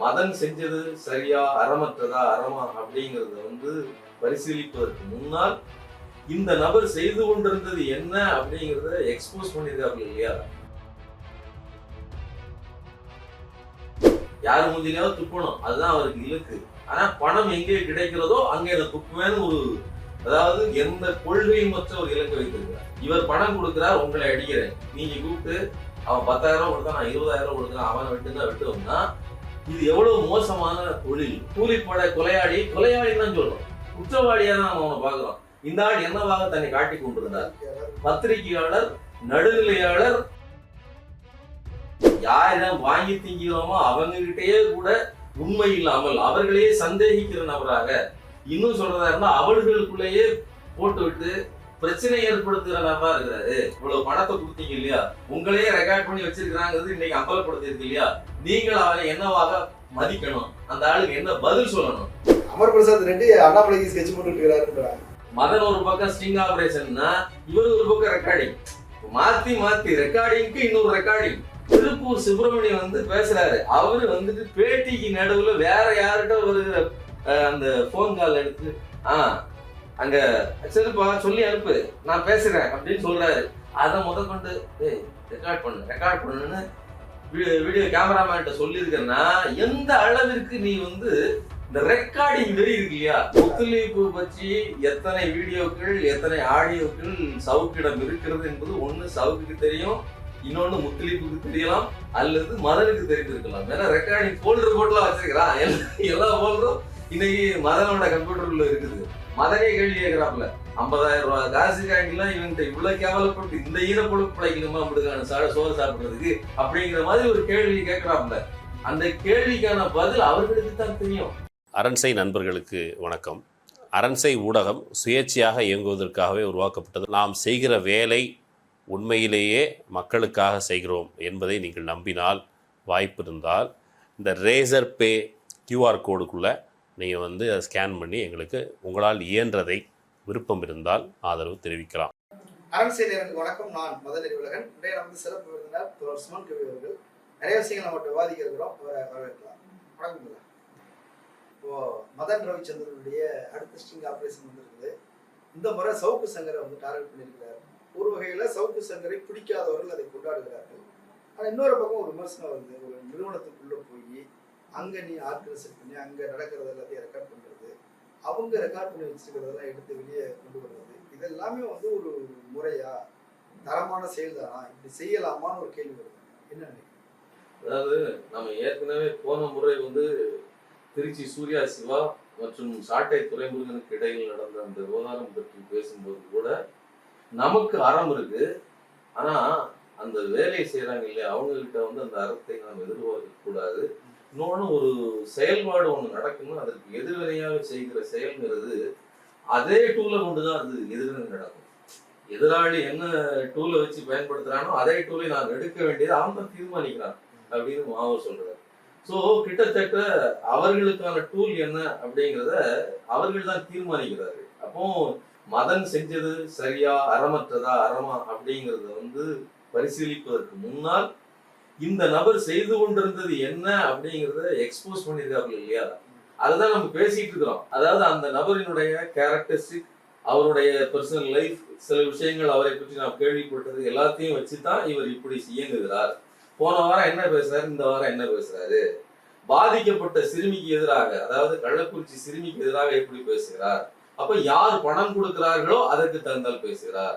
மதன் செஞ்சது சரியா அறமற்றதா அறமா அப்படிங்கறத வந்து பரிசீலிப்பதற்கு முன்னால் இந்த நபர் செய்து கொண்டிருந்தது என்ன அப்படிங்கறத எக்ஸ்போஸ் பண்ணிருக்காரு இல்லையா? யாரு மூஞ்சிலையாவது துப்பணும் அதுதான் அவருக்கு இலக்கு. ஆனா பணம் எங்கே கிடைக்கிறதோ அங்கே அதை துப்புவேன்னு ஒரு அதாவது எந்த கொள்கையும் மற்ற ஒரு இலக்கு வைத்திருக்கிறார். இவர் பணம் கொடுக்கிறார் உங்களை அடிக்கிறேன். நீங்க கூப்பிட்டு அவன் பத்தாயிரம் ரூபாய் கொடுத்தா நான் இருபதாயிரம் ரூபாய் கொடுக்குறேன் அவனை விட்டுதான் விட்டோம்னா இது எவ்வளவு மோசமான தொழில்? கூலிப்பட கொலையாளி கொலையாளின்னு தான் சொல்றோம். குற்றவாளியா தான் நம்ம அவனை பாக்குறோம் இந்த ஆள் என்னவாக தன்னை காட்டி கொண்டிருந்தார்? பத்திரிகையாளர் நடுநிலையாளர் யாரிடம் வாங்கி திங்கிறோமோ அவங்க கிட்டேயே கூட உண்மை இல்லாமல் அவர்களையே சந்தேகிக்கிற நபராக இன்னும் சொல்றதா இருந்தா அவர்களுக்குள்ளேயே போட்டு விட்டு பிரச்சனை ஏற்படுத்துகிற நபரா இருக்கிறாரு. இவ்வளவு பணத்தை கொடுத்தீங்க இல்லையா? உங்களையே ரெக்கார்ட் பண்ணி வச்சிருக்கிறாங்கிறது இன்னைக்கு அம்பலப்படுத்திருக்கு இல்லையா? நீங்கள் அவரை என்னவாக மதிக்கணும்? அந்த ஆளுக்கு என்ன பதில் சொல்லணும்? அமர் பிரசாத் ரெட்டி அண்ணாமலைக்கு ஸ்கெட்ச் போட்டு இருக்கிறாருன்றாங்க மதன் ஒரு பக்கம் ஸ்டிங் ஆபரேஷன்னா இவர் ஒரு பக்கம் ரெக்கார்டிங் மாத்தி மாத்தி ரெக்கார்டிங்க்கு இன்னொரு ரெக்கார்டிங் திருப்பூர் சுப்பிரமணியம் வந்து பேசுறாரு. அவரு வந்துட்டு பேட்டிக்கு நடுவுல வேற யார்கிட்ட வருகிற அந்த போன் கால் எடுத்து ஆ அங்க சரிப்பா சொல்லி அனுப்பு. நான் பேசுறேன் அப்படின்னு சொல்றாரு. அதை முத கொண்டு ஏய் ரெக்கார்ட் பண்ணு ரெக்கார்ட் பண்ணுன்னு வீடியோ கேமராமேன்ட்ட சொல்லியிருக்கேன்னா எந்த அளவிற்கு நீ வந்து இந்த ரெக்கார்டிங் வெறி இருக்கு இல்லையா? ஒத்துழைப்பு பற்றி எத்தனை வீடியோக்கள் எத்தனை ஆடியோக்கள் சவுக்கிடம் இருக்கிறது என்பது ஒன்று சவுக்குக்கு தெரியும் இன்னொன்று முத்துலீப்புக்கு தெரியலாம் அல்லது மதனுக்கு தெரிந்திருக்கலாம். ஏன்னா ரெக்கார்டிங் ஃபோல்டர் போட்டுலாம் வச்சிருக்கிறான். எல்லா- எல்லா ஃபோல்டரும் இன்னைக்கு மதனோட கம்ப்யூட்டர்ல இருக்குது. மதனே கேள்வி கேட்கிறாப்புல ஐம்பதாயிரம் ரூபாய். காசு காசுக்காண்டிலாம் இவன்கிட்ட இவ்வளவு கேவலப்பட்டு இந்த ஈரப்பொழுப்பு பிழைக்கணுமா அப்படிக்கான சாட சோறு சாப்பிடுறதுக்கு அப்படிங்கிற மாதிரி ஒரு கேள்வி கேட்கிறாப்புல அந்த கேள்விக்கான பதில் அவர்களுக்கு தான் தெரியும். அரண்சை நண்பர்களுக்கு வணக்கம். அரண்சை ஊடகம் சுயேட்சையாக இயங்குவதற்காகவே உருவாக்கப்பட்டது. நாம் செய்கிற வேலை உண்மையிலேயே மக்களுக்காக செய்கிறோம் என்பதை நீங்கள் நம்பினால் வாய்ப்பு இருந்தால் இந்த ரேசர் பே கியூஆர் கோடுக்குள்ளே நீங்கள் வந்து அதை ஸ்கேன் பண்ணி எங்களுக்கு உங்களால் இயன்றதை விருப்பம் இருந்தால் ஆதரவு தெரிவிக்கலாம். அரசியல் எனக்கு வணக்கம். நான் மதநெறி உலகன் இன்றைய நமது சிறப்பு விருந்தினர் சுமன் கவி அவர்கள். நிறைய விஷயங்கள் நம்ம விவாதிக்க இருக்கிறோம் அவரை வரவேற்கலாம். வணக்கம் இப்போ மதன் ரவிச்சந்திரனுடைய அடுத்த ஸ்டிங் ஆப்ரேஷன் வந்திருக்குது. இந்த முறை சவுக்கு சங்கரை வந்து டார்கெட் பண்ணியிருக்கிறார். ஒரு வகையில் சவுக்கு சங்கரை பிடிக்காதவர்கள் அதை கொண்டாடுகிறார்கள். ஆனால் இன்னொரு பக்கம் ஒரு விமர்சனம் வருது ஒரு நிறுவனத்துக்குள்ளே போய் அங்க நீ ஆர்கனைசேட் பண்ணி அங்க நடக்கிறது எல்லாத்தையும் ரெக்கார்ட் பண்றது அவங்க ரெக்கார்ட் பண்ணி வச்சிருக்கிறதெல்லாம் எடுத்து வெளியே கொண்டு வர்றது இதெல்லாமே வந்து ஒரு முறையா தரமான செயல் தானா இப்படி செய்யலாமான்னு ஒரு கேள்வி வருது. என்ன அதாவது நம்ம ஏற்கனவே போன முறை வந்து திருச்சி சூர்யா சிவா மற்றும் சாட்டை துறைமுருகனுக்கு இடையில் நடந்த அந்த விவகாரம் பற்றி பேசும்போது கூட நமக்கு அறம் இருக்கு. ஆனா அந்த வேலையை செய்யறாங்க இல்லையா? அவங்க கிட்ட வந்து அந்த அறத்தை நாம் எதிர்பார்க்க கூடாது இன்னொன்று ஒரு செயல்பாடு ஒன்று நடக்கணும் அதற்கு எதிர்வினையாக செய்கிற செயல்ங்கிறது அதே டூலை கொண்டு தான் அது எதிர்வினை நடக்கும். எதிராளி என்ன டூலை வச்சு பயன்படுத்துறானோ அதே டூலை நான் எடுக்க வேண்டியது அவன் தான் தீர்மானிக்கிறான் அப்படின்னு மாவர் சொல்றாரு. ஸோ கிட்டத்தட்ட அவர்களுக்கான டூல் என்ன அப்படிங்கிறத அவர்கள் தான் தீர்மானிக்கிறாரு அப்போ மதன் செஞ்சது சரியா அறமற்றதா அறமா அப்படிங்கிறத வந்து பரிசீலிப்பதற்கு முன்னால் இந்த நபர் செய்து கொண்டிருந்தது என்ன அப்படிங்கறத எக்ஸ்போஸ் பண்ணியிருக்காரு இல்லையா? அதுதான் நம்ம பேசிட்டு இருக்கிறோம். அதாவது அந்த நபரினுடைய கேரக்டரிஸ்டிக் அவருடைய பர்சனல் லைஃப் சில விஷயங்கள் அவரை பற்றி நாம் கேள்விப்பட்டது எல்லாத்தையும் வச்சு தான் இவர் இப்படி இயங்குகிறார். போன வாரம் என்ன பேசுறாரு? இந்த வாரம் என்ன பேசுறாரு? பாதிக்கப்பட்ட சிறுமிக்கு எதிராக அதாவது கள்ளக்குறிச்சி சிறுமிக்கு எதிராக எப்படி பேசுகிறார்? அப்ப யார் பணம் கொடுக்கிறார்களோ அதற்கு தகுந்தால் பேசுகிறார்.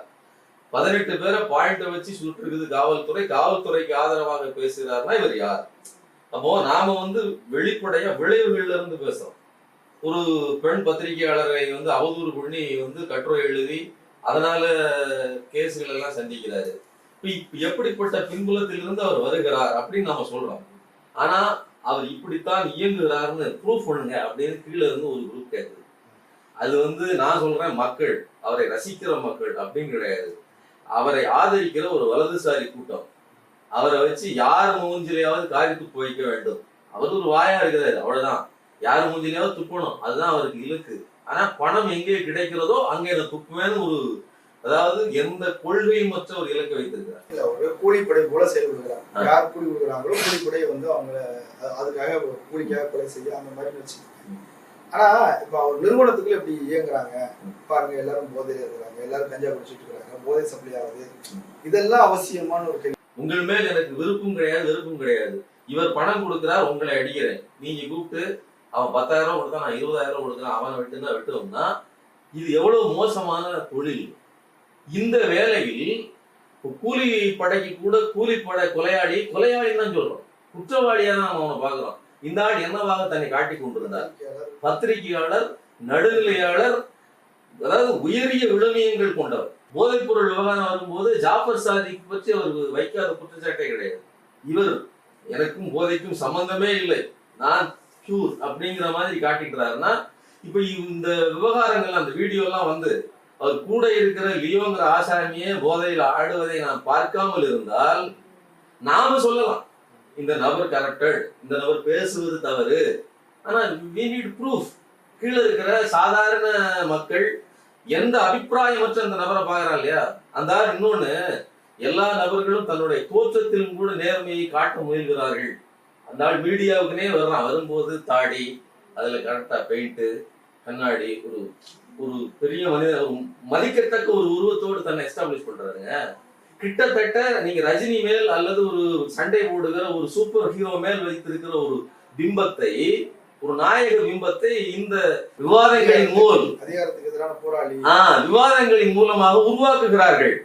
பதினெட்டு பேரை பாயிண்ட வச்சு சுட்டுருக்குது காவல்துறை. காவல்துறைக்கு ஆதரவாக பேசுகிறார்னா இவர் யார்? அப்போ நாம வந்து வெளிப்படைய விளைவுகள்ல இருந்து பேசுறோம். ஒரு பெண் பத்திரிகையாளரை வந்து அவதூறு பண்ணி வந்து கட்டுரை எழுதி அதனால கேஸுகள் எல்லாம் சந்திக்கிறாரு. இப்ப எப்படிப்பட்ட பின்புலத்திலிருந்து அவர் வருகிறார் அப்படின்னு நாம சொல்றோம். ஆனா அவர் இப்படித்தான் இயங்குகிறார்னு ப்ரூஃப் பண்ணுங்க அப்படின்னு கீழே இருந்து ஒரு குரூப் கேட்குது அது வந்து நான் சொல்றேன் மக்கள் அவரை ரசிக்கிற மக்கள் அப்படின்னு கிடையாது. அவரை ஆதரிக்கிற ஒரு வலதுசாரி கூட்டம். அவரை வச்சு யார் மூஞ்சிலையாவது காரி துப்பு வைக்க வேண்டும். அவர் ஒரு வாயா இருக்கிறாரு அவ்வளவுதான். யார் மூஞ்சிலையாவது துப்பணும் அதுதான் அவருக்கு இலக்கு. ஆனா பணம் எங்கே கிடைக்கிறதோ அங்கே நான் துப்புவேன்னு ஒரு அதாவது எந்த கொள்கையும் மற்ற ஒரு இலக்கை வைத்திருக்கிறார். இல்ல ஒரு கூலிப்படை போல செயல்படுகிறாங்க யார் கூலி கொடுக்குறாங்களோ கூலிப்படை வந்து அவங்க அதுக்காக கூலிக்காக கொலை செய்ய அந்த மாதிரி வச்சுக்கோங்க ஆனா இப்ப அவர் நிறுவனத்துக்குள்ள இப்படி இயங்குறாங்க? பாருங்க எல்லாரும் போதையில இருக்கிறாங்க எல்லாரும் கஞ்சா குடிச்சிட்டு இருக்காங்க போதை சப்ளை ஆகுது. இதெல்லாம் அவசியமான ஒரு கேள்வி. உங்கள் மேல் எனக்கு விருப்பம் கிடையாது வெறுப்பும் கிடையாது. இவர் பணம் கொடுக்கிறார் உங்களை அடிக்கிறேன். நீங்க கூப்பிட்டு அவன் பத்தாயிரம் ரூபாய் கொடுத்தா நான் இருபதாயிரம் கொடுக்குறேன் அவனை விட்டுனா விட்டோம்னா இது எவ்வளவு மோசமான தொழில்? இந்த வேலையில் கூலி படைக்கு கூட கூலிப்படை கொலையாளி கொலையாளின்னு தான் சொல்றோம். குற்றவாளியா தான் அவனை பார்க்கிறோம். இந்த ஆள் என்னவாக தன்னை காட்டிக் கொண்டிருந்தார்? பத்திரிகையாளர் நடுநிலையாளர் அதாவது உயரிய விழுமியங்கள் கொண்டவர். போதைப்பொருள் விவகாரம் வரும்போது ஜாஃபர் சாதிக் பற்றி அவர் வைக்காத குற்றச்சாட்டே கிடையாது. இவர் எனக்கும் போதைக்கும் சம்பந்தமே இல்லை. நான் பியூர் அப்படிங்கிற மாதிரி காட்டிக்கிறாருன்னா இப்ப இந்த விவகாரங்கள் அந்த வீடியோலாம் வந்து அவர் கூட இருக்கிற லியோங்கிற ஆசாமியே போதையில் ஆடுவதை நான் பார்க்காமல் இருந்தால் நாம சொல்லலாம். இந்த நபர் கரெக்டட் இந்த நபர் பேசுவது தவறு. ஆனால் we நீட் ப்ரூஃப் கீழே இருக்கிற சாதாரண மக்கள் எந்த அபிப்பிராயமற்ற அந்த நபரை பார்க்குறான் இல்லையா? அந்த ஆள் இன்னொன்று எல்லா நபர்களும் தன்னுடைய தோற்றத்திலும் கூட நேர்மையை காட்ட முயல்கிறார்கள். அந்த ஆள் மீடியாவுக்குனே வர்றான். வரும்போது தாடி அதில் கரெக்டாக பெயிண்ட்டு கண்ணாடி ஒரு ஒரு பெரிய மனித ஒரு மதிக்கத்தக்க ஒரு உருவத்தோடு தன்னை எஸ்டாப்ளிஷ் பண்ணுறாருங்க கிட்டத்தட்ட நீங்க ரஜினி மேல் அல்லது ஒரு சண்டை போடுகிற ஒரு சூப்பர் ஹீரோ மேல் வைத்திருக்கிற ஒரு பிம்பத்தை ஒரு நாயக பிம்பத்தை இந்த விவாதங்களின் மூலம் அதிகாரத்துக்கு எதிரான போராளி. ஆ, விவாதங்களின் மூலமாக உருவாக்குகிறார்கள்.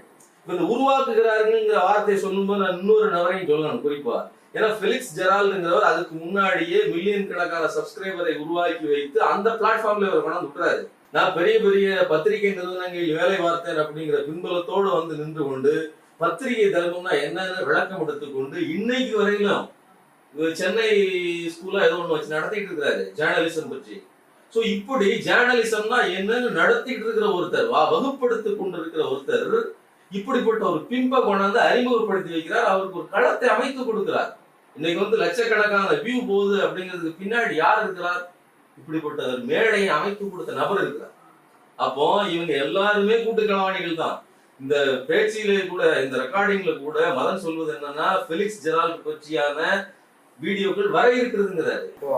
இந்த உருவாக்குகிறார்கள்ங்கிற வார்த்தையை சொல்லும்போது நான் இன்னொரு நபரையும் சொல்லணும் குறிப்பா. ஏன்னா ஃபெலிக்ஸ் ஜெரால்டுங்கிறவர் அதுக்கு முன்னாடியே மில்லியன் கணக்கான சப்ஸ்கிரைபரை உருவாக்கி வைத்து அந்த பிளாட்ஃபார்ம்ல இவர் கொண்டாந்து விட்டுறாரு. நான் பெரிய பெரிய பத்திரிகை நிறுவனங்களில் வேலை பார்த்தேன் அப்படிங்கிற பின்பலத்தோடு வந்து நின்று கொண்டு பத்திரிகை தர்மம்னா என்னன்னு விளக்கம் எடுத்துக்கொண்டு இன்னைக்கு வரையிலும் சென்னை ஸ்கூல்ல ஏதோ ஒண்ணு வச்சு நடத்திட்டு இருக்கிறாரு ஜேர்னலிசம் பற்றி. சோ இப்படி ஜேர்னலிசம்னா என்னன்னு நடத்திட்டு இருக்கிற ஒருத்தர் வா வகுப்படுத்தி கொண்டிருக்கிற ஒருத்தர் இப்படிப்பட்ட ஒரு பிம்ப கொண்டாந்து அறிமுகப்படுத்தி வைக்கிறார். அவருக்கு ஒரு களத்தை அமைத்து கொடுக்கிறார். இன்னைக்கு வந்து லட்சக்கணக்கான வியூ போகுது அப்படிங்கிறதுக்கு பின்னாடி யார் இருக்கிறார்? இப்படிப்பட்ட ஒரு மேடையை அமைத்து கொடுத்த நபர் இருக்கிறார். அப்போ இவங்க எல்லாருமே கூட்டு கூட்டுக்களவாணிகள் தான். இந்த பேச்சிலே கூட இந்த ரெக்கார்டிங்ல கூட மதன் சொல்வது என்னன்னா பெலிக்ஸ் ஜெரால்ட் பற்றியான வீடியோக்கள் வர இருக்கிறதுங்கிறாரு. இப்போ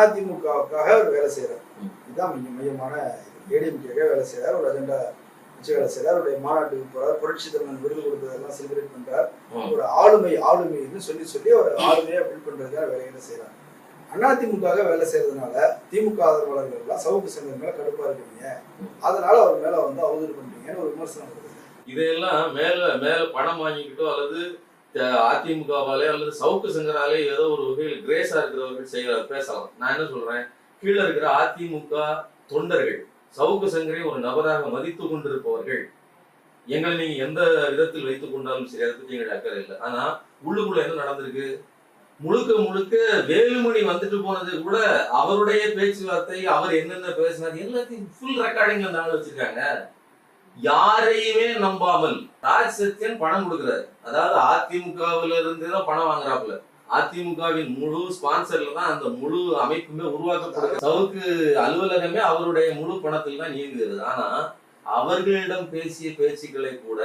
அதிமுகவுக்காக அவர் வேலை செய்யறாரு இதுதான் மைய மையமான ஏடிஎம்கேக்காக வேலை செய்யறாரு ஒரு அஜெண்டா வச்சு வேலை செய்யறாரு அவருடைய மாநாட்டுக்கு போறார். புரட்சி தமிழன் விருது கொடுத்ததெல்லாம் செலிப்ரேட் பண்றார். ம். ஒரு ஆளுமை ஆளுமைன்னு சொல்லி சொல்லி ஒரு ஆளுமையை பில்ட் பண்றதுக்காக வேலைகளை செய்யறாரு அதிமுகவாக வேலை செய்யறதுனால திமுக ஆதரவாளர்கள் எல்லாம் சவுக்கு சங்கர் மேல கடுப்பா இருக்கீங்க. அதனால அவர் மேல வந்து அவதூறு பண்றீங்கன்னு ஒரு விமர்சனம் வருது. இதையெல்லாம் மேல மேல பணம் வாங்கிக்கிட்டோ அல்லது அதிமுகவாலே அல்லது சவுக்கு சங்கராலே ஏதோ ஒரு வகையில் கிரேஸா இருக்கிறவர்கள் செய்ய பேசலாம். நான் என்ன சொல்றேன்? கீழே இருக்கிற அதிமுக தொண்டர்கள் சவுக்கு சங்கரை ஒரு நபராக மதித்து கொண்டிருப்பவர்கள். எங்களை நீங்க எந்த விதத்தில் வைத்துக் கொண்டாலும் சரி அதை பத்தி எங்களுக்கு அக்கறை இல்லை. ஆனா உள்ளுக்குள்ள என்ன நடந்திருக்கு? முழுக்க முழுக்க வேலுமணி வந்துட்டு போனது கூட அவருடைய பேச்சுவார்த்தை அவர் என்னென்ன பேசினார் எல்லாத்தையும் ஃபுல் ரெக்கார்டிங் அந்த வச்சிருக்காங்க. யாரையுமே நம்பாமல் ராஜ் சத்யன் பணம் கொடுக்கிறாரு. அதாவது அதிமுகவுல இருந்து தான் பணம் வாங்குறாப்புல. அதிமுகவின் முழு ஸ்பான்சர்ல தான் அந்த முழு அமைப்புமே உருவாக்கப்படுது சவுக்கு அலுவலகமே அவருடைய முழு பணத்தில் தான் இயங்குகிறது ஆனா அவர்களிடம் பேசிய பேச்சுக்களை கூட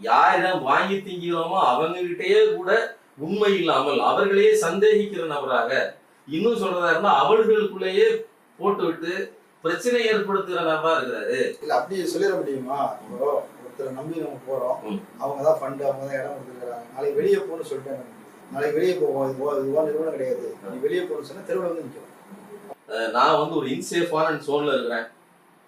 யாரிடம் வாங்கி திங்கிறோமோ அவங்ககிட்டயே கூட உண்மை இல்லாமல் அவர்களையே சந்தேகிக்கிற நபராக இன்னும் சொல்றதா இருந்தா அவர்களுக்குள்ளேயே போட்டு விட்டு பிரச்சனை ஏற்படுத்துகிற நபரா இருக்கிறாரு. இல்ல அப்படி சொல்லிட முடியுமா? இப்போ ஒருத்தரை நம்பி நம்ம போறோம். அவங்க தான் ஃபண்டு அவங்க தான் இடம் கொடுத்துருக்காங்க நாளைக்கு வெளியே போகணும்னு சொல்லிட்டாங்க நாளைக்கு வெளியே போவோம் இது போ- இதுவா நிறுவனம் கிடையாது. நீ வெளியே போகணும்னு சொன்னா தெருவில் வந்து நிற்கும் நான் வந்து ஒரு இன்சேஃபான சோன்ல இருக்கிறேன்.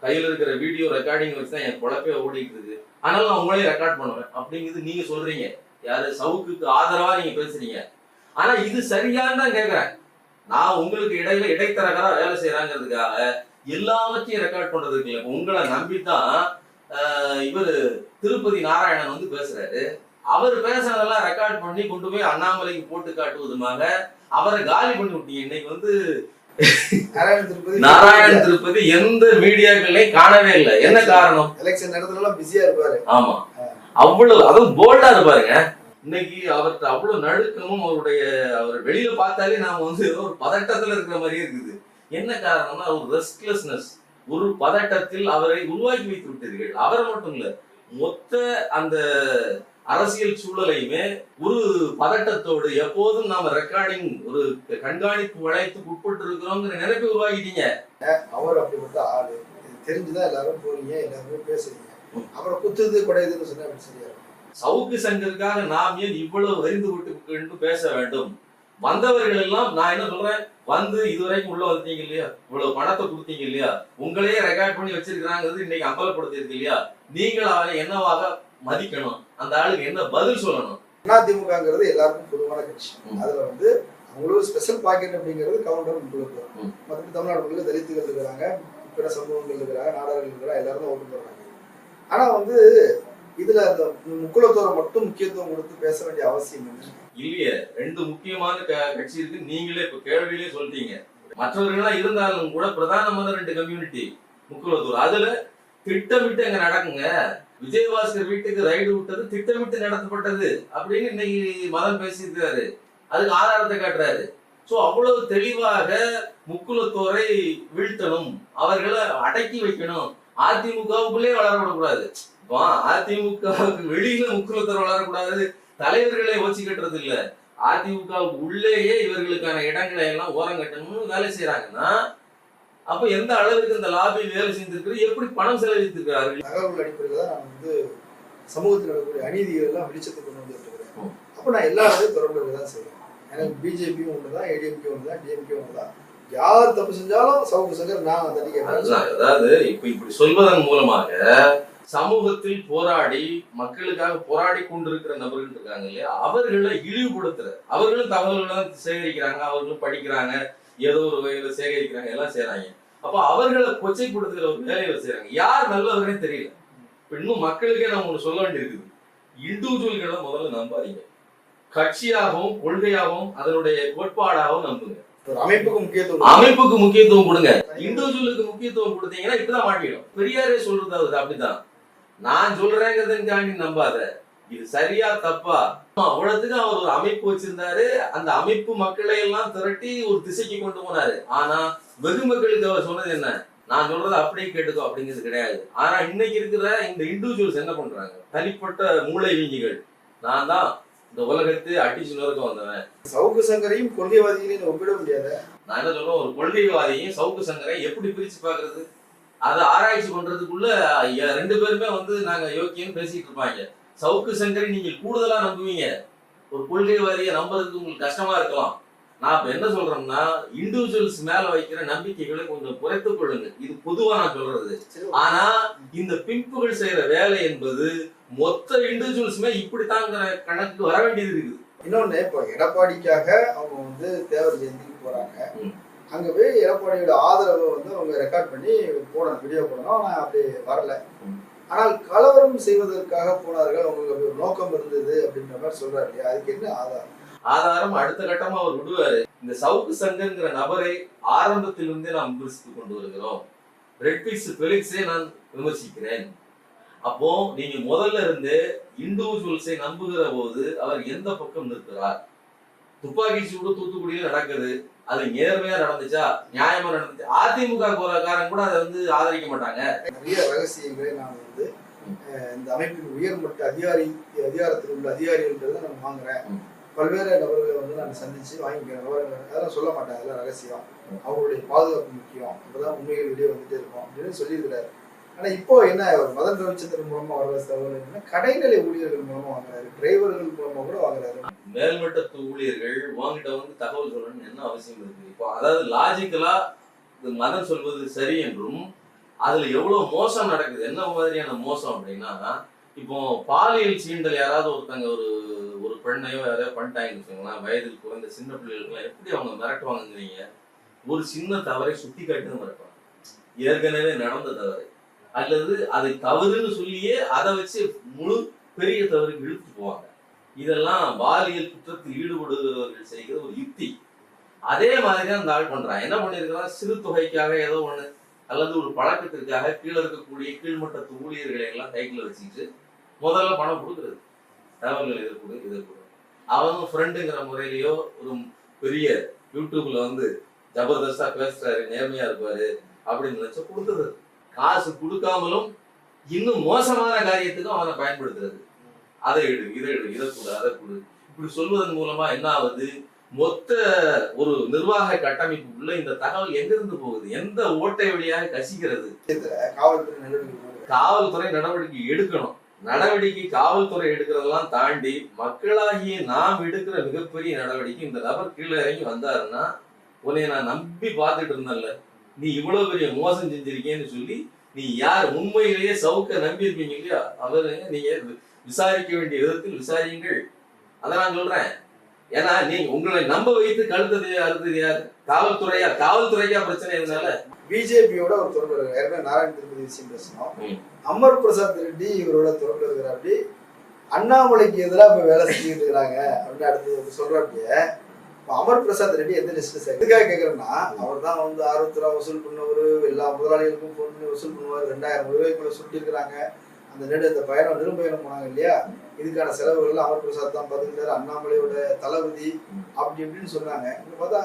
கையில இருக்கிற வீடியோ ரெக்கார்டிங் வச்சு தான் என் பொழப்பே ஓடிட்டு இருக்கு. ஆனாலும் நான் உங்களே ரெக்கார்ட் பண்ணுவேன். அப்படிங்கிறது நீங்க சொல்றீங்க. யாரு சவுக்குக்கு ஆதரவா நீங்க பேசுறீங்க. ஆனா இது சரியான்னு தான் கேக்குறேன். நான் உங்களுக்கு இடையில இடைத்தரகரா வேலை செய்யறாங்கிறதுக்காக எல்லாவற்றையும் ரெக்கார்ட் பண்றது இருக்குல்ல உங்களை நம்பித்தான் ஆஹ் இவரு திருப்பதி நாராயணன் வந்து பேசுறாரு. அவர் பேசுனதெல்லாம் ரெக்கார்ட் பண்ணி கொண்டு போய் அண்ணாமலைக்கு போட்டு காட்டுவதுமாக அவரை காலி பண்ணி விட்டீங்க இன்னைக்கு வந்து நாராயண திருப்பதி எந்த மீடியாக்கள்லயும் காணவே இல்லை. என்ன காரணம்? எலெக்ஷன் நேரத்துல எல்லாம் பிஸியா இருப்பாரு. ஆமா. அவ்வளவு அதுவும் போல்டா இருப்பாருங்க. இன்னைக்கு அவர்கிட்ட அவ்வளவு நடுக்கமும் அவருடைய அவர் வெளியில பார்த்தாலே நாம வந்து ஒரு பதட்டத்துல இருக்கிற மாதிரியே இருக்குது. என்ன காரணம்னா ஒரு ரெஸ்ட்லெஸ்னஸ் ஒரு பதட்டத்தில் அவரை உருவாக்கி வைத்து விட்டீர்கள். அவரை மட்டும் இல்ல மொத்த அந்த அரசியல் சூழலையுமே ஒரு பதட்டத்தோடு எப்போதும் நாம ரெக்கார்டிங் ஒரு கண்காணிப்பு வளையத்துக்கு உட்பட்டு இருக்கிறோங்கிற நினைப்பை உருவாக்கிட்டீங்க. அவர் அப்படிப்பட்ட ஆளு. தெரிஞ்சுதான் எல்லாரும் போறீங்க எல்லாருமே பேசுறீங்க. அப்புறம் குத்துது குடையுதுன்னு சொன்னா சரியா. சவுக்கு சங்கருக்காக நாம் ஏன் இவ்வளவு வரிந்து விட்டு பேச வேண்டும்? வந்தவர்கள் எல்லாம் நான் என்ன சொல்றேன்? வந்து இதுவரைக்கும் உள்ள வந்தீங்க இல்லையா? இவ்வளவு பணத்தை கொடுத்தீங்க இல்லையா? உங்களையே ரெக்கார்ட் பண்ணி வச்சிருக்கிறாங்கிறது இன்னைக்கு அம்பலப்படுத்திருக்கு இல்லையா? நீங்கள் அவரை என்னவாக மதிக்கணும்? அந்த ஆளுக்கு என்ன பதில் சொல்லணும்? அதிமுகங்கிறது எல்லாருக்கும் பொதுவான கட்சி. அதுல வந்து அவங்களுக்கு ஸ்பெஷல் பாக்கெட் அப்படிங்கிறது கவுண்டர் உங்களுக்கு. மற்றபடி தமிழ்நாடு முழுக்க தலித்துகள் இருக்கிறாங்க பிற சமூகங்கள் இருக்கிறாங்க நாடார்கள் இருக்கிறாங்க எல்லாரும் ஓட்டு போடுறாங்க. ஆனா வந்து இதுல அந்த முக்குலத்தோரை மட்டும் முக்கியத்துவம் கொடுத்து பேச வேண்டிய அவசியம் என்ன? இல்லையே ரெண்டு முக்கியமான க- கட்சி இருக்கு. நீங்களே இப்ப கேள்வியிலே சொல்லிட்டீங்க. மற்றவர்கள்லாம் இருந்தாலும் கூட பிரதானமான ரெண்டு கம்யூனிட்டி முக்குலத்தூர் அதுல திட்டமிட்டு அங்க நடக்குங்க. விஜயபாஸ்கர் வீட்டுக்கு ரைடு விட்டது திட்டமிட்டு நடத்தப்பட்டது அப்படின்னு இன்னைக்கு மதம் பேசியிருக்காரு அதுக்கு ஆதாரத்தை காட்டுறாரு. சோ அவ்வளவு தெளிவாக முக்குலத்தோரை வீழ்த்தணும் அவர்களை அடக்கி வைக்கணும். அதிமுகவுக்குள்ளே வளர விடக்கூடாது அதிமுகவுக்கு வெளியில முக்குலத்தோர் வளரக்கூடாது. தலைவர்களை வச்சு கட்டுறது இல்ல அதிமுகவுக்கு உள்ளேயே இவர்களுக்கான இடங்களை எல்லாம் ஓரம் கட்டணும்னு வேலை செய்யறாங்கன்னா அப்ப எந்த அளவுக்கு இந்த லாபி வேலை செஞ்சிருக்கு எப்படி பணம் செலவழித்திருக்கிறார்கள்? தகவல் அடிப்படையில் தான் நான் வந்து சமூகத்தில் நடக்கக்கூடிய அநீதிகள் எல்லாம் வெளிச்சத்துக்கு கொண்டு வந்துட்டு இருக்கிறேன். அப்போ நான் எல்லா இடத்தையும் தொடர்பு தான் செய்வேன். எனக்கு பிஜேபியும் ஒன்று தான் ஏடிஎம்கே ஒன்று தான் டிஎம்கே ஒன்று தான் யார் தப்பு செஞ்சாலும் சவுக்கு சங்கர் நான் அதுதான். அதாவது இப்ப இப்படி சொல்வதன் மூலமாக சமூகத்தில் போராடி மக்களுக்காக போராடி கொண்டிருக்கிற நபர்கள் இருக்காங்க இல்லையா? அவர்களை இழிவுபடுத்துற அவர்களும் தகவல்களை சேகரிக்கிறாங்க அவர்களும் படிக்கிறாங்க ஏதோ ஒரு வகையில சேகரிக்கிறாங்க எல்லாம் செய்றாங்க. அப்ப அவர்களை கொச்சைப்படுத்துகிற ஒரு வேலைகளை செய்றாங்க. யார் நல்லவர்களே தெரியல. இன்னும் மக்களுக்கே நம்ம ஒண்ணு சொல்ல வேண்டியிருக்குது இண்டிவிஜுவல்களை முதல்ல நம்பாதீங்க. கட்சியாகவும் கொள்கையாகவும் அதனுடைய கோட்பாடாகவும் நம்புங்க. அமைப்புக்கு முக்கியத்துவம். அமைப்புக்கு முக்கியத்துவம் கொடுங்க. இண்டிவிஜுவலுக்கு முக்கியத்துவம் கொடுத்தீங்கன்னா இப்படிதான் மாட்டிடும் பெரியாரே சொல்றது அது அப்படிதான் நான் சொல்றேங்கிறதுக்காண்டி நம்பாத. இது சரியா தப்பா? அவ்வளவுக்கு அவர் ஒரு அமைப்பு வச்சிருந்தாரு. அந்த அமைப்பு மக்களை எல்லாம் திரட்டி ஒரு திசைக்கு கொண்டு போனாரு. ஆனா வெகு மக்களுக்கு அவர் சொன்னது என்ன? நான் சொல்றதை அப்படியே கேட்டுக்கோ அப்படிங்கிறது கிடையாது. ஆனா இன்னைக்கு இருக்கிற இந்த இண்டிவிஜுவல்ஸ் என்ன பண்றாங்க? தனிப்பட்ட மூளை வீங்கிகள் நான் தான் இந்த உலகத்தை அடிச்சு நொறுக்க வந்தவன். சவுக்கு சங்கரையும் கொள்கைவாதிகளையும் ஒப்பிட முடியாது? நான் என்ன சொல்றேன்? ஒரு கொள்கைவாதியும் சவுக்கு சங்கரை எப்படி பிரிச்சு பாக்குறது அதை ஆராய்ச்சி பண்றதுக்குள்ள ரெண்டு பேருமே வந்து நாங்க யோக்கியம் பேசிட்டு இருப்பாங்க. சவுக்கு சங்கரை நீங்க கூடுதலா நம்புவீங்க. ஒரு கொள்கைவாதியை நம்புறதுக்கு உங்களுக்கு கஷ்டமா இருக்கலாம். நான் இப்ப என்ன சொல்றேன்னா இண்டிவிஜுவல்ஸ் மேல வைக்கிற நம்பிக்கைகளை கொஞ்சம் குறைத்துக் கொள்ளுங்க. இது பொதுவா நான் சொல்றது. ஆனா இந்த பிம்புகள் செய்யற வேலை என்பது மொத்த இண்டிவிஜுவல்ஸுமே இப்படித்தாங்கிற கணக்கு வர வேண்டியது இருக்குது. இன்னொன்னு இப்போ எடப்பாடிக்காக அவங்க வந்து தேவர் ஜெயந்திக்கு போறாங்க. அங்க போய் எடப்பாடியோட ஆதரவை வந்து அவங்க ரெக்கார்ட் பண்ணி போடணும் வீடியோ போடணும். ஆனா அப்படி வரல. ஆனால் கலவரம் செய்வதற்காக போனார்கள். அவங்களுக்கு ஒரு நோக்கம் இருந்தது அப்படின்ற மாதிரி சொல்றாரு இல்லையா? அதுக்கு என்ன ஆதாரம்? ஆதாரம் அடுத்த கட்டமா அவர் விடுவாரு. இந்த சவுக்கு சங்கங்கிற நபரை ஆரம்பத்திலிருந்தே நாம் விமர்சித்துக் கொண்டு வருகிறோம். ரெட்பிக்ஸ் பெலிக்ஸை நான் விமர்சிக்கிறேன். அப்போ நீங்க முதல்ல இருந்து இண்டிவிஜுவல்ஸை நம்புகிற போது அவர் எந்த பக்கம் நிற்கிறார்? துப்பாக்கி சூடு தூத்துக்குடியில நடக்குது. அது நேர்மையா நடந்துச்சா? நியாயமா நடந்துச்சு? அதிமுக காரன் கூட அதை வந்து ஆதரிக்க மாட்டாங்க. நிறைய ரகசியங்களை நான் வந்து இந்த அமைப்பின் உயர்மட்ட அதிகாரி அதிகாரத்தில் உள்ள அதிகாரிகள்ன்றதை நான் வாங்குறேன். பல்வேறு நபர்களை வந்து நான் சந்திச்சு வாங்கிக்கிறேன். விவரங்கள் அதெல்லாம் சொல்ல மாட்டேன் அதெல்லாம் ரகசியம். அவங்களுடைய பாதுகாப்பு முக்கியம். அப்பதான் உண்மைகள் வெளியே வந்துட்டே இருக்கும் அப்படின்னு சொல்லியிருக்கிறாரு. ஆனா இப்போ என்ன ஒரு மதன் ரவிச்சந்திரன் மூலமா வர்ற தகவல் கடைநிலை ஊழியர்கள் மூலமா வாங்குறாரு. டிரைவர்கள் மூலமா கூட வாங்குறாரு. மேல்மட்டத்து ஊழியர்கள் வாங்கிட்ட வந்து தகவல் சொல்லணும்னு என்ன அவசியம் இருக்கு? இப்போ அதாவது லாஜிக்கலா மதம் சொல்வது சரி என்றும் அதுல எவ்வளவு மோசம் நடக்குது என்ன மாதிரியான மோசம் அப்படின்னா இப்போ பாலியல் சீண்டல் யாராவது ஒருத்தங்க ஒரு ஒரு பெண்ணையோ யாரையோ பண்ணிட்டாங்கன்னு வச்சுக்கோங்களேன் வயதில் குறைந்த சின்ன பிள்ளைகளுக்குலாம் எப்படி அவங்க மிரட்டுவாங்கங்கிறீங்க? ஒரு சின்ன தவறை சுட்டி தான் மிரட்டுவாங்க. ஏற்கனவே நடந்த தவறை. அல்லது அதை தவறுன்னு சொல்லியே அதை வச்சு முழு பெரிய தவறுக்கு இழுத்து போவாங்க. இதெல்லாம் பாலியல் குற்றத்தில் ஈடுபடுகிறவர்கள் செய்கிற ஒரு யுக்தி. அதே மாதிரி தான் இந்த ஆள் பண்றான். என்ன பண்ணிருக்கிறான் சிறு தொகைக்காக ஏதோ ஒண்ணு அல்லது ஒரு பழக்கத்திற்காக கீழே இருக்கக்கூடிய கீழ்மட்டத்து ஊழியர்களை எல்லாம் கைக்குள்ள வச்சுக்கிட்டு முதல்ல பணம் கொடுக்குறது. தகவல்கள் இதை கொடு இதை கொடு. அவனும் ஃப்ரெண்டுங்கிற முறையிலயோ ஒரு பெரிய யூடியூப்ல வந்து ஜபர்தஸ்தா பேசுறாரு நேர்மையா இருப்பாரு அப்படின்னு நினைச்சா கொடுத்தது காசு கொடுக்காமலும் இன்னும் மோசமான காரியத்துக்கும் அவனை பயன்படுத்துறது. அதை எடு இதை எடு இதை கொடு அதை கொடு. இப்படி சொல்வதன் மூலமா என்ன ஆகுது? மொத்த ஒரு நிர்வாக கட்டமைப்புக்குள்ள இந்த தகவல் எங்கிருந்து போகுது? எந்த ஓட்டை வழியாக கசிக்கிறது காவல்துறை நடவடிக்கை போடுறது. காவல்துறை நடவடிக்கை எடுக்கணும். நடவடிக்கை காவல்துறை எடுக்கிறதெல்லாம் தாண்டி மக்களாகிய நாம் எடுக்கிற மிகப்பெரிய நடவடிக்கை இந்த நபர் கீழே இறங்கி வந்தாருன்னா உன்னை நான் நம்பி பார்த்துட்டு இருந்தேன்ல. நீ இவ்வளவு பெரிய மோசம் செஞ்சிருக்கேன்னு சொல்லி நீ யார் உண்மையிலேயே சவுக்க நம்பி இருப்பீங்க இல்லையா? அவர் நீங்க விசாரிக்க வேண்டிய விதத்தில் விசாரியுங்கள். அதை நான் சொல்றேன். ஏன்னா நீங்க உங்களை நம்ப வைத்து கழுத்தது அறுத்தது யார்? காவல்துறையா? காவல்துறைக்கா பிரச்சனை இதனால? பிஜேபியோட ஒரு தொடர்பு இருக்கு ஏற்கனவே நாராயண திருப்பதி விஷயம் பேசணும். அமர் பிரசாத் ரெட்டி இவரோட தொடர்பு இருக்கிறாப்படி அண்ணாமலைக்கு எதிராக இப்ப வேலை செஞ்சுட்டு இருக்கிறாங்க. அப்படின்னு அடுத்து சொல்றாப்பிய இப்ப அமர் பிரசாத் ரெட்டி எந்த லிஸ்ட்ல சார் எதுக்காக கேக்குறேன்னா அவர் தான் வந்து அறுபத்தி ரூபா வசூல் பண்ணவர் எல்லா முதலாளிகளுக்கும் ஃபோன் பண்ணி வசூல் பண்ணுவார். ரெண்டாயிரம் ரூபாய்க்குள்ள சுட்டி இருக்கிறாங்க அந்த நெடு அந்த பயணம் நிரும்பயணம் போனாங்க இல்லையா? இதுக்கான செலவுகள் அமர் பிரசாத் தான் பதினாறு அண்ணாமலையோட தளபதி அப்படி இப்படின்னு சொன்னாங்க. இங்க பார்த்தா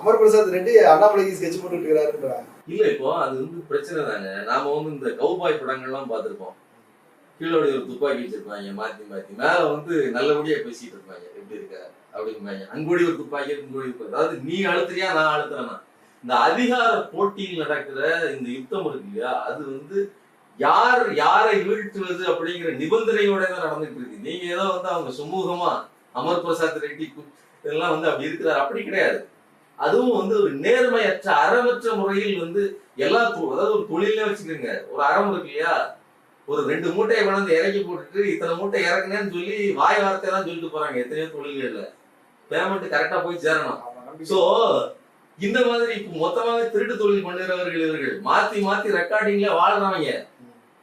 அமர் பிரசாத் ரெட்டி அண்ணாமலைக்கு ஸ்கெட்ச் போட்டுட்டு இருக்கிறாருன்றாங்க. இல்ல இப்போ அது வந்து பிரச்சனை தாங்க. நாம வந்து இந்த கௌபாய் படங்கள்லாம் பார்த்திருப்போம். கீழே ஒரு துப்பாக்கி வச்சிருப்பாங்க மாத்தி மாத்தி. மேல வந்து நல்லபடியா பேசிட்டு இருப்பாங்க. அப்படிம்பாங்க அங்கோடி ஒரு துப்பாக்கி இங்கோடி அதாவது நீ அழுத்துறியா நான் அழுத்துறேனா? இந்த அதிகார போட்டியில் நடக்கிற இந்த யுத்தம் இருக்கு இல்லையா? அது வந்து யார் யாரை வீழ்த்துவது அப்படிங்கிற நிபந்தனையோட தான் நடந்துட்டு இருக்கு. நீங்க ஏதோ வந்து அவங்க சுமூகமா அமர் பிரசாத் ரெட்டி இதெல்லாம் வந்து அப்படி இருக்கிறார். அப்படி கிடையாது. அதுவும் வந்து ஒரு நேர்மையற்ற அறமற்ற முறையில் வந்து எல்லா அதாவது ஒரு தொழிலே வச்சுக்கோங்க. ஒரு அறம் இருக்கு இல்லையா? ஒரு ரெண்டு மூட்டையை கொண்டாந்து இறக்கி போட்டுட்டு இத்தனை மூட்டை இறக்குனேன்னு சொல்லி வாய் வார்த்தை தான் சொல்லிட்டு போறாங்க எத்தனையோ தொழில்கள்ல. பேமெண்ட் கரெக்டா போய் சேரணும். சோ இந்த மாதிரி இப்ப மொத்தமாவே திருட்டு தொழில் பண்ணுறவர்கள் இவர்கள் மாத்தி மாத்தி ரெக்கார்டிங்ல வாழ்றவங்க.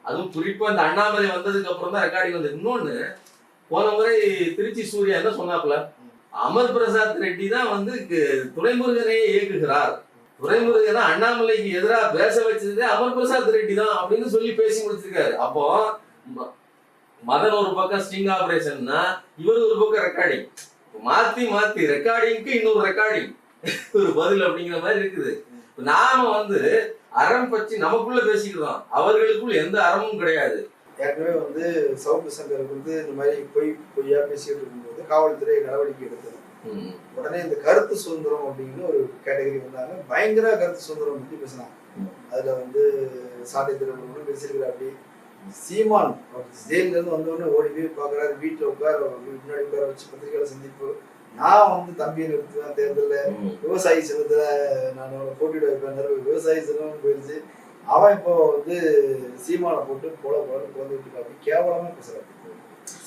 அதுவும் குறிப்பா இந்த அண்ணாமலை வந்ததுக்கு அப்புறம் தான் ரெக்கார்டிங் வந்து இன்னொன்னு போன முறை திருச்சி சூர்யா என்ன சொன்னாப்ல அமர் பிரசாத் ரெட்டி தான் வந்து துரைமுருகனையே இயக்குகிறார். துரைமுருகனை அண்ணாமலைக்கு எதிராக பேச வச்சதே அமர் பிரசாத் ரெட்டி தான் அப்படின்னு சொல்லி பேசி முடிச்சிருக்காரு. அப்போ மதன் ஒரு பக்கம் ஸ்டிங் ஆபரேஷன்னா இவர் ஒரு பக்கம் ரெக்கார்டிங் மாத்தி மாத்தி ரெக்கார்டிங்க்கு இன்னொரு ரெக்கார்டிங் ஒரு பதில் அப்படிங்கிற மாதிரி இருக்குது. நாம வந்து அறம் பற்றி நமக்குள்ள பேசிக்கிறோம் அவர்களுக்குள் எந்த அறமும் கிடையாது. ஏற்கனவே வந்து சவுக்கு சங்கருக்கு வந்து இந்த மாதிரி பொய் பொய்யா பேசிட்டு இருக்கும்போது காவல்துறை நடவடிக்கை எடுத்தது. உடனே இந்த கருத்து சுதந்திரம் அப்படின்னு ஒரு கேட்டகரி வந்தாங்க. பயங்கர கருத்து சுதந்திரம் பத்தி பேசினாங்க. அதுல வந்து சாட்டை திருவள்ளுவர் பேசியிருக்கிற அப்படி. சீமான் ஜெயில இருந்து வந்தவொடனே ஓடி போய் பாக்குறாரு வீட்டுல உட்கார முன்னாடி உட்கார வச்சு பத்திரிகையாளர் சந்திப்பு. நான் வந்து தம்பியை நிறுத்துவேன் தேர்தலில். விவசாயி சின்னத்துல நான் போட்டியிட வைப்பேன் விவசாயி சின்னம் போயிடுச்சு அவன் இப்போ வந்து சீமானை போட்டு போல போல குழந்தைட்டு அப்படி கேவலமா பேசுறாரு.